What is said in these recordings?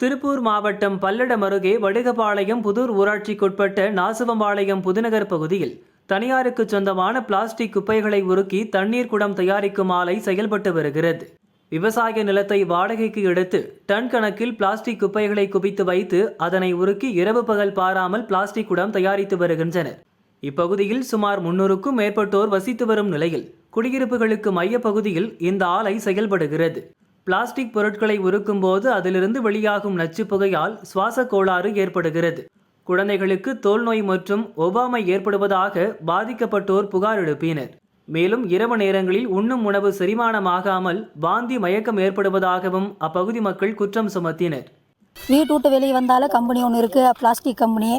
திருப்பூர் மாவட்டம் பல்லடம் அருகே வடுகபாளையம் புதூர் ஊராட்சிக்குட்பட்ட நாசுவம்பாளையம் புதுநகர் பகுதியில் தனியாருக்கு சொந்தமான பிளாஸ்டிக் குப்பைகளை உருக்கி தண்ணீர் குடம் தயாரிக்கும் ஆலை செயல்பட்டு வருகிறது. விவசாய நிலத்தை வாடகைக்கு எடுத்து டன் கணக்கில் பிளாஸ்டிக் குப்பைகளை குவித்து வைத்து அதனை உருக்கி இரவு பகல் பாராமல் பிளாஸ்டிக் குடம் தயாரித்து வருகின்றனர். இப்பகுதியில் சுமார் முன்னூறுக்கும் மேற்பட்டோர் வசித்து வரும் நிலையில் குடியிருப்புகளுக்கு மையப்பகுதியில் இந்த ஆலை செயல்படுகிறது. பிளாஸ்டிக் பொருட்களை உருக்கும் போது அதிலிருந்து வெளியாகும் நச்சு புகையால் சுவாச கோளாறு ஏற்படுகிறது. குழந்தைகளுக்கு தோல் நோய் மற்றும் ஒவ்வாமை ஏற்படுவதாக பாதிக்கப்பட்டோர் புகார் எழுப்பினர். மேலும் இரவு நேரங்களில் உண்ணும் உணவு செரிமானமாகாமல் வாந்தி மயக்கம் ஏற்படுவதாகவும் அப்பகுதி மக்கள் குற்றம் சுமத்தினர். வீட்டு விட்டு வெளியே வந்தாலே கம்பெனி ஒன்று இருக்குது பிளாஸ்டிக் கம்பெனி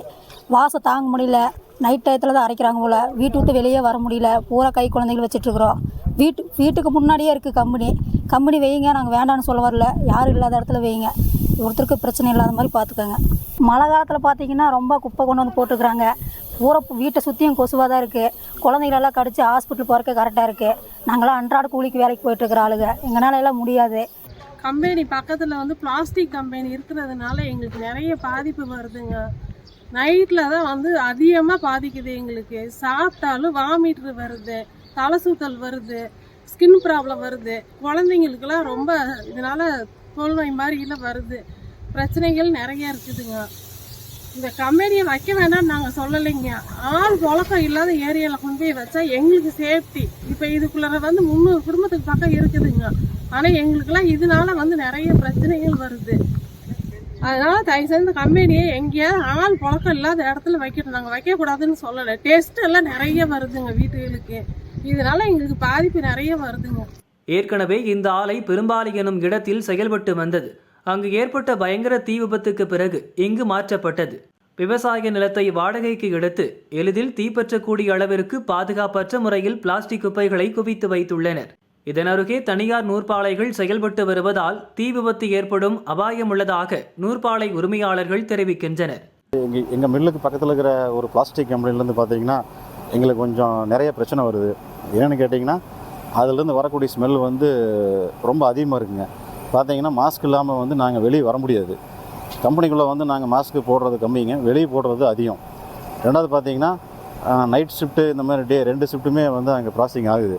வாசம் தாங்க முடியல. நைட் டயத்தில் தான் அரைக்கிறாங்க போல். வீட்டு விட்டு வெளியே வர முடியல. பூரா கை குழந்தைகள் வச்சுட்ருக்குறோம் வீட்டு வீட்டுக்கு முன்னாடியே இருக்குது கம்பெனி. கம்பெனி வைங்க நாங்கள் வேண்டாம்னு சொல்ல வரல. யாரும் இல்லாத இடத்துல வைங்க. ஒருத்தருக்கு பிரச்சனை இல்லாத மாதிரி பார்த்துக்கோங்க மழை காலத்தில் பார்த்தீங்கன்னா ரொம்ப குப்பை கொண்டு வந்து போட்டுக்கிறாங்க. பூரா வீட்டை சுற்றியும் கொசுவாக தான் இருக்குது குழந்தைகளெல்லாம் கடிச்சு ஹாஸ்பிட்டல் போகிறக்கு கரெக்டாக இருக்குது நாங்களாம் அன்றாட கூலிக்கு வேலைக்கு போயிட்டுருக்குற ஆளுங்க. எங்களால் எல்லாம் முடியாது. கம்பெனி பக்கத்தில் வந்து பிளாஸ்டிக் கம்பெனி இருக்கிறதுனால எங்களுக்கு நிறைய பாதிப்பு வருதுங்க. நைட்டில் தான் வந்து அதிகமாக பாதிக்குது எங்களுக்கு. சாப்பிட்டாலும் வாமிட்ரு வருது தலை சுத்தல் வருது ஸ்கின் ப்ராப்ளம் வருது. குழந்தைங்களுக்கெல்லாம் ரொம்ப இதனால் தோல்நோய் மாதிரிலாம் வருது. பிரச்சனைகள் நிறைய இருக்குதுங்க. இந்த கம்பெனியை வைக்க வேண்டாம்னு நாங்கள் சொல்லலைங்க. ஆள் புழக்கம் இல்லாத ஏரியாவில் கொண்டு போய் வச்சா எங்களுக்கு சேஃப்டி. இப்போ இதுக்குள்ள வந்து முந்நூறு குடும்பத்துக்கு பக்கம் இருக்குதுங்க. ஆனால் எங்களுக்கெல்லாம் இதனால வந்து நிறைய பிரச்சனைகள் வருது. அதனால தயவு செய்து கம்பெனியை எங்கேயாவது ஆள் புழக்கம் இல்லாத இடத்துல வைக்கணும் நாங்கள் வைக்கக்கூடாதுன்னு சொல்லலை. டெஸ்ட் எல்லாம் நிறைய வருதுங்க வீட்டுகளுக்கு. இதனால எங்களுக்கு பாதிப்பு நிறைய வருதுங்க. ஏற்கனவே இந்த ஆலை பெரும்பாலி எனும் இடத்தில் செயல்பட்டு வந்தது. அங்கு ஏற்பட்ட பயங்கர தீ விபத்துக்கு பிறகு இங்கு மாற்றப்பட்டது. விவசாய நிலத்தை வாடகைக்கு எடுத்து எளிதில் தீப்பற்றக்கூடிய அளவிற்கு பாதுகாப்பற்ற முறையில் பிளாஸ்டிக் குப்பைகளை குவித்து வைத்துள்ளனர். இதனருகே தனியார் நூற்பாலைகள் செயல்பட்டு வருவதால் தீ விபத்து ஏற்படும் அபாயம் உள்ளதாக நூற்பாலை உரிமையாளர்கள் தெரிவிக்கின்றனர். எங்கள் எங்கள் மில்லுக்கு பக்கத்தில் இருக்கிற ஒரு பிளாஸ்டிக் கம்பெனிலேருந்து பார்த்தீங்கன்னா எங்களுக்கு கொஞ்சம் நிறைய பிரச்சனை வருது. என்னென்னு கேட்டிங்கன்னா அதுலேருந்து வரக்கூடிய ஸ்மெல் வந்து ரொம்ப அதிகமாக இருக்குங்க. பார்த்தீங்கன்னா மாஸ்க் இல்லாமல் வந்து நாங்கள் வெளியே வர முடியாது. கம்பெனிக்குள்ளே வந்து நாங்கள் மாஸ்க்கு போடுறது கம்மிங்க. வெளியே போடுறது அதிகம். ரெண்டாவது பார்த்தீங்கன்னா நைட் ஷிஃப்ட்டு இந்த மாதிரி டே ரெண்டு ஷிஃப்ட்டுமே வந்து அங்கே ப்ராசஸிங் ஆகுது.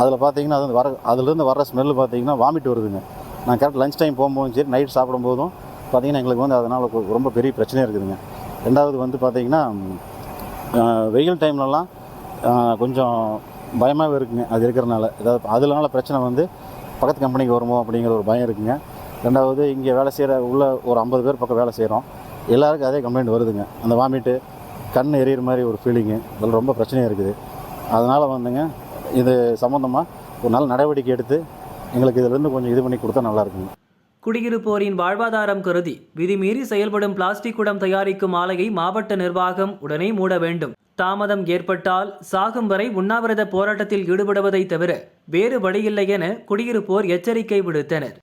அதில் பார்த்தீங்கன்னா அது வந்து வர அதுலேருந்து வர ஸ்மெல்லு பார்த்தீங்கன்னா வாமிட் வருதுங்க. நான் கரெக்ட் லஞ்ச் டைம் போகும்போதும் சரி நைட் சாப்பிடும்போதும் பார்த்திங்கன்னா எங்களுக்கு வந்து அதனால் ரொம்ப பெரிய பிரச்சனையாக இருக்குதுங்க. ரெண்டாவது வந்து பார்த்தீங்கன்னா வெயில் டைம்லலாம் கொஞ்சம் பயமாகவே இருக்குங்க. அது இருக்கிறனால. ஏதாவது அதனால பிரச்சனை வந்து பக்கத்து கம்பெனிக்கு வருமோ அப்படிங்கிற ஒரு பயம் இருக்குங்க. ரெண்டாவது இங்கே வேலை செய்கிற உள்ள ஒரு ஐம்பது பேர் பக்கம் வேலை செய்கிறோம் எல்லாருக்கும் அதே கம்ப்ளைண்ட் வருதுங்க. அந்த வாமிட்டு கண் எரியிற மாதிரி ஒரு ஃபீலிங்கு இதில் ரொம்ப பிரச்சனையாக இருக்குது. அதனால் வந்துங்க இது சம்மந்தமாக ஒரு நல்ல நடவடிக்கை எடுத்து எங்களுக்கு இதிலேருந்து கொஞ்சம் இது பண்ணி கொடுத்தா நல்லா இருக்குங்க. குடியிருப்போரின் வாழ்வாதாரம் கருதி விதிமீறி செயல்படும் பிளாஸ்டிக் குடம் தயாரிக்கும் ஆலையை மாவட்ட நிர்வாகம் உடனே மூட வேண்டும். தாமதம் ஏற்பட்டால் சாகும் வரை உண்ணாவிரத போராட்டத்தில் ஈடுபடுவதை தவிர வேறு வழியில்லை என குடியிருப்போர் எச்சரிக்கை விடுத்தனர்.